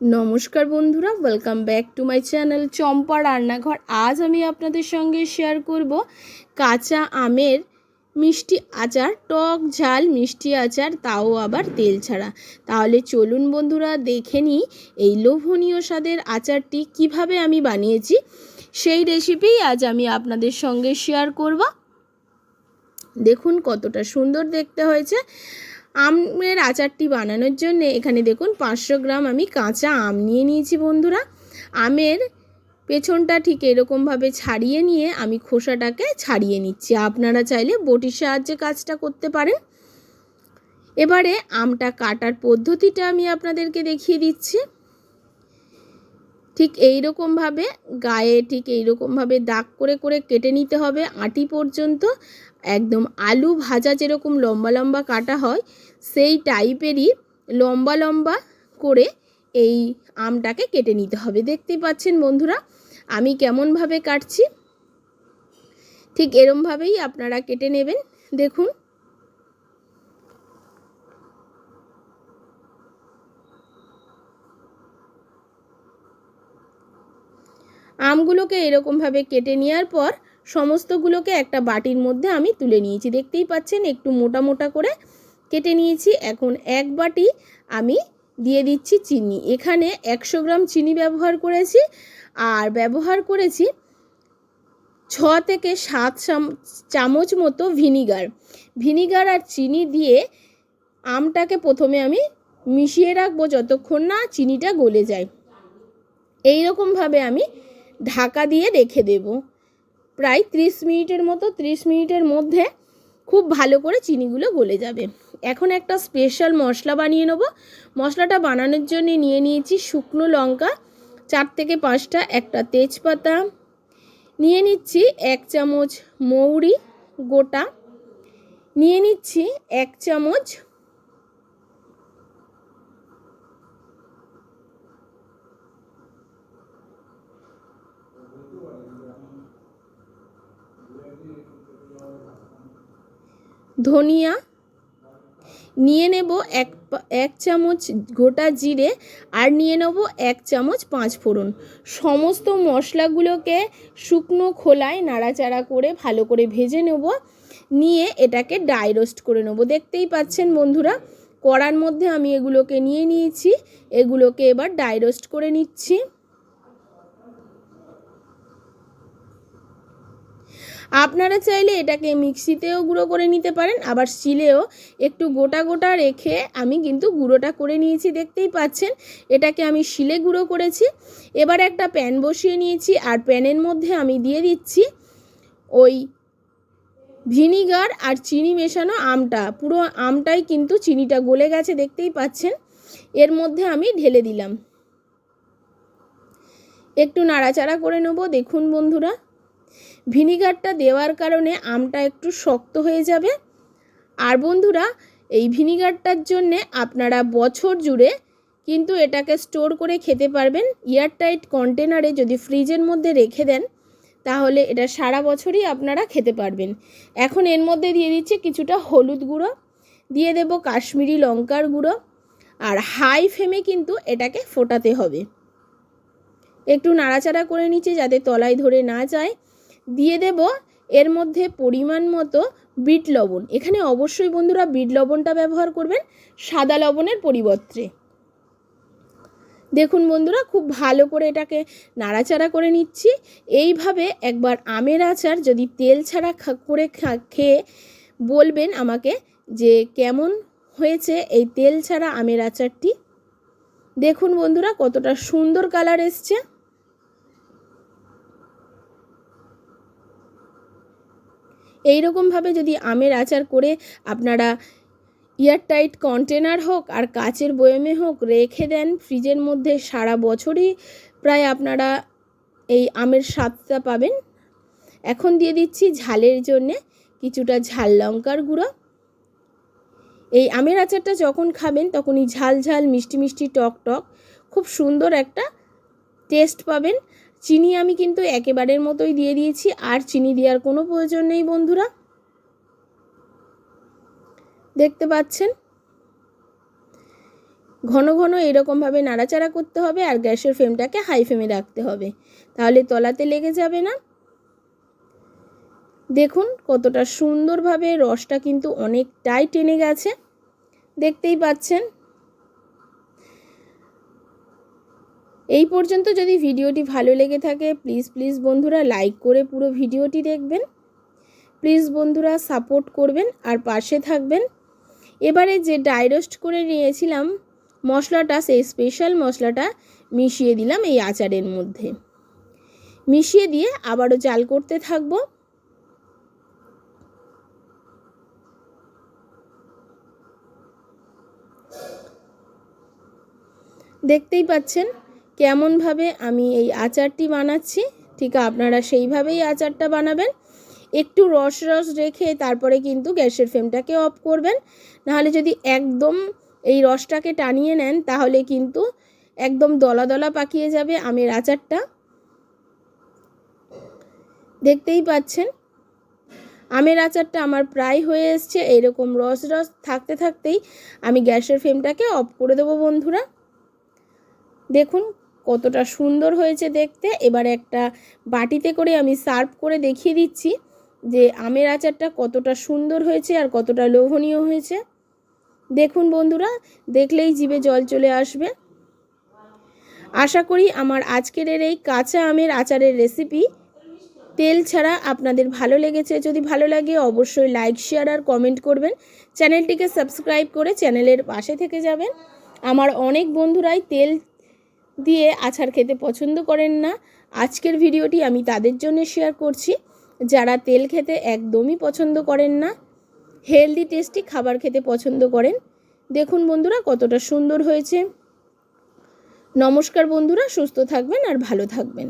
নমস্কার বন্ধুরা welcome back to my channel Champa Rannaghar. আজ আমি আপনাদের সঙ্গে শেয়ার করব কাঁচা আমের মিষ্টি আচার, টক ঝাল মিষ্টি আচার, তাও আবার তেল ছাড়া। তাহলে চলুন বন্ধুরা, দেখে নিই এই লোভনীয় স্বাদের আচারটি কীভাবে আমি বানিয়েছি। সেই রেসিপি আজ আমি আপনাদের সঙ্গে শেয়ার করব। দেখুন কতটা সুন্দর দেখতে হয়েছে। আমের আচারটি বানানোর জন্য এখানে দেখুন পাঁচশো গ্রাম আমি কাঁচা আম নিয়ে নিয়েছি বন্ধুরা। আমের পেছনটা ঠিক এরকমভাবে ছাড়িয়ে নিয়ে আমি খোসাটাকে ছাড়িয়ে নিচ্ছি। আপনারা চাইলে বটির সাহায্যে কাজটা করতে পারেন। এবারে আমটা কাটার পদ্ধতিটা আমি আপনাদেরকে দেখিয়ে দিচ্ছি। ঠিক এই রকমভাবে গায়ে ঠিক এই রকমভাবে দাগ করে করে কেটে নিতে হবে আটি পর্যন্ত। একদম আলু ভাজা যেরকম লম্বা লম্বা কাটা হয়, সেই টাইপেরই লম্বা লম্বা করে এই আমটাকে কেটে নিতে হবে। দেখতেই পাচ্ছেন বন্ধুরা, আমি কেমনভাবে কাটছি, ঠিক এরমভাবেই আপনারা কেটে নেবেন। দেখুন আমগুলোকে এরকমভাবে কেটে নেওয়ার পর সমস্তগুলোকে একটা বাটির মধ্যে আমি তুলে নিয়েছি। দেখতেই পাচ্ছেন, একটু মোটা মোটা করে কেটে নিয়েছি। এখন এক বাটি আমি দিয়ে দিচ্ছি চিনি। এখানে একশো গ্রাম চিনি ব্যবহার করেছি আর ব্যবহার করেছি ছ থেকে সাত চামচ মতো ভিনিগার। ভিনিগার আর চিনি দিয়ে আমটাকে প্রথমে আমি মিশিয়ে রাখব যতক্ষণ না চিনিটা গলে যায়। এই রকমভাবে আমি ঢাকা দিয়ে রেখে দেব। প্রায় ত্রিশ মিনিটের মতো, ত্রিশ মিনিটের মধ্যে খুব ভালো করে চিনিগুলো গলে যাবে। এখন একটা স্পেশাল মশলা বানিয়ে নেব। মশলাটা বানানোর জন্য নিয়ে নিয়েছি শুকনো লঙ্কা, চার থেকে পাঁচটা, একটা তেজপাতা। নিয়ে নিচ্ছি এক চামচ মৌরি গোটা। নিয়ে নিচ্ছি এক চামচ ধনিয়া নিয়ে নেব এক এক চামচ গোটা জিরে আর নিয়ে নেব এক চামচ পাঁচ ফোড়ন। সমস্ত মশলাগুলোকে শুকনো খোলায় নাড়াচাড়া করে ভালো করে ভেজে নেব। নিয়ে এটাকে ডাই রোস্ট করে নেব। দেখতেই পাচ্ছেন বন্ধুরা, কড়ার মধ্যে আমি এগুলোকে নিয়ে নিয়েছি। এগুলোকে এবার ডাই রোস্ট করে নিচ্ছি। আপনারা চাইলে এটাকে মিক্সিতেও গুঁড়ো করে নিতে পারেন, আবার শিলেও একটু গোটা গোটা রেখে আমি কিন্তু গুঁড়োটা করে নিয়েছি, দেখতেই পাচ্ছেন। এটাকে আমি শিলে গুঁড়ো করেছি। এবার একটা প্যান বসিয়ে নিয়েছি, আর প্যানের মধ্যে আমি দিয়ে দিচ্ছি ওই ভিনিগার আর চিনি মেশানো আমটা। পুরো আমটাই কিন্তু চিনিটা গলে গেছে, দেখতেই পাচ্ছেন। এর মধ্যে আমি ঢেলে দিলাম। একটু নাড়াচাড়া করে নেব, দেখুন বন্ধুরা। ভিনিগারটা দেওয়ার কারণে আমটা একটু শক্ত হয়ে যাবে। আর বন্ধুরা, এই ভিনিগারটার জন্যে আপনারা বছর জুড়ে কিন্তু এটাকে স্টোর করে খেতে পারবেন। এয়ারটাইট কন্টেনারে যদি ফ্রিজের মধ্যে রেখে দেন, তাহলে এটা সারা বছরই আপনারা খেতে পারবেন। এখন এর মধ্যে দিয়ে দিচ্ছি কিছুটা হলুদ গুঁড়ো, দিয়ে দেব কাশ্মীরি লঙ্কার গুঁড়ো, আর হাই ফ্লেমে কিন্তু এটাকে ফোটাতে হবে। একটু নাড়াচাড়া করে নিচ্ছে যাতে তলায় ধরে না যায়। দিয়ে দেব এর মধ্যে পরিমাণ মতো বিট লবণ। এখানে অবশ্যই বন্ধুরা বিট লবণটা ব্যবহার করবেন, সাদা লবণের পরিবর্তে। দেখুন বন্ধুরা, খুব ভালো করে এটাকে নাড়াচাড়া করে নিচ্ছি। এইভাবে একবার আমের আচার যদি তেল ছাড়া করে খেয়ে বলবেন আমাকে যে কেমন হয়েছে এই তেল ছাড়া আমের আচারটি। দেখুন বন্ধুরা, কতটা সুন্দর কালার এসছে। এই রকমভাবে যদি আমের আচার করে আপনারা এয়ারটাইট কন্টেনার হোক আর কাচের বয়মে হোক রেখে দেন, ফ্রিজের মধ্যে সারা বছরই প্রায় আপনারা এই আমের স্বাদটা পাবেন। এখন দিয়ে দিচ্ছি ঝালের জন্যে কিছুটা ঝাল লঙ্কার গুঁড়ো। এই আমের আচারটা যখন খাবেন তখনই ঝাল ঝাল মিষ্টি মিষ্টি টক টক, খুব সুন্দর একটা টেস্ট পাবেন। চিনি আমি কিন্তু একেবারের মতোই দিয়ে দিয়েছি, আর চিনি দেওয়ার কোনো প্রয়োজন নেই বন্ধুরা। দেখতে পাচ্ছেন? ঘন ঘন এরকমভাবে নাড়াচাড়া করতে হবে, আর গ্যাসের ফ্লেমটাকে হাই ফ্লেমে রাখতে হবে। তাহলে তলাতে লেগে যাবে না। দেখুন কতটা সুন্দরভাবে রসটা কিন্তু অনেকটাই টেনে গেছে। দেখতেই পাচ্ছেন? এই পর্যন্ত যদি ভিডিওটি ভালো লেগে থাকে প্লিজ প্লিজ বন্ধুরা লাইক করে পুরো ভিডিওটি দেখবেন। প্লিজ বন্ধুরা সাপোর্ট করবেন আর পাশে থাকবেন। এবারে যে ডাইরোস্ট করে নিয়েছিলাম, মশলাটা, সেই স্পেশাল মশলাটা মিশিয়ে দিলাম এই আচারের মধ্যে। মিশিয়ে দিয়ে আবারও জাল করতে থাকব। দেখতেই পাচ্ছেন কেমনভাবে আমি এই আচারটি বানাচ্ছি, ঠিক আপনারা সেইভাবেই আচারটা বানাবেন। একটু রস রস রেখে তারপরে কিন্তু গ্যাসের ফ্লেমটাকে অফ করবেন। নাহলে যদি একদম এই রসটাকে টানিয়ে নেন, তাহলে কিন্তু একদম দলা দলা পাকিয়ে যাবে আমের আচারটা। দেখতেই পাচ্ছেন? আমের আচারটা আমার প্রায় হয়ে এসছে, এইরকম রস রস থাকতে থাকতেই আমি গ্যাসের ফ্লেমটাকে অফ করে দেবো বন্ধুরা। দেখুন কতটা সুন্দর হয়েছে দেখতে। এবার একটা বাটিতে করে আমি সার্ভ করে দেখিয়ে দিচ্ছি যে আমের আচারটা কতটা সুন্দর হয়েছে আর কতটা লোভনীয় হয়েছে। দেখুন বন্ধুরা, দেখলেই জিভে জল চলে আসবে। আশা করি আমার আজকের এই কাঁচা আমের আচারের রেসিপি তেল ছাড়া আপনাদের ভালো লেগেছে। যদি ভালো লাগে অবশ্যই লাইক শেয়ার আর কমেন্ট করবেন। চ্যানেলটিকে সাবস্ক্রাইব করে চ্যানেলের পাশে থেকে যাবেন। আমার অনেক বন্ধুরাই তেল দিয়ে আচার খেতে পছন্দ করেন না, আজকের ভিডিওটি আমি তাদের জন্য শেয়ার করছি। যারা তেল খেতে একদমই পছন্দ করেন না হেলদি টেস্টি খাবার খেতে পছন্দ করেন, দেখুন বন্ধুরা কতটা সুন্দর হয়েছে। নমস্কার বন্ধুরা, সুস্থ থাকবেন আর ভালো থাকবেন।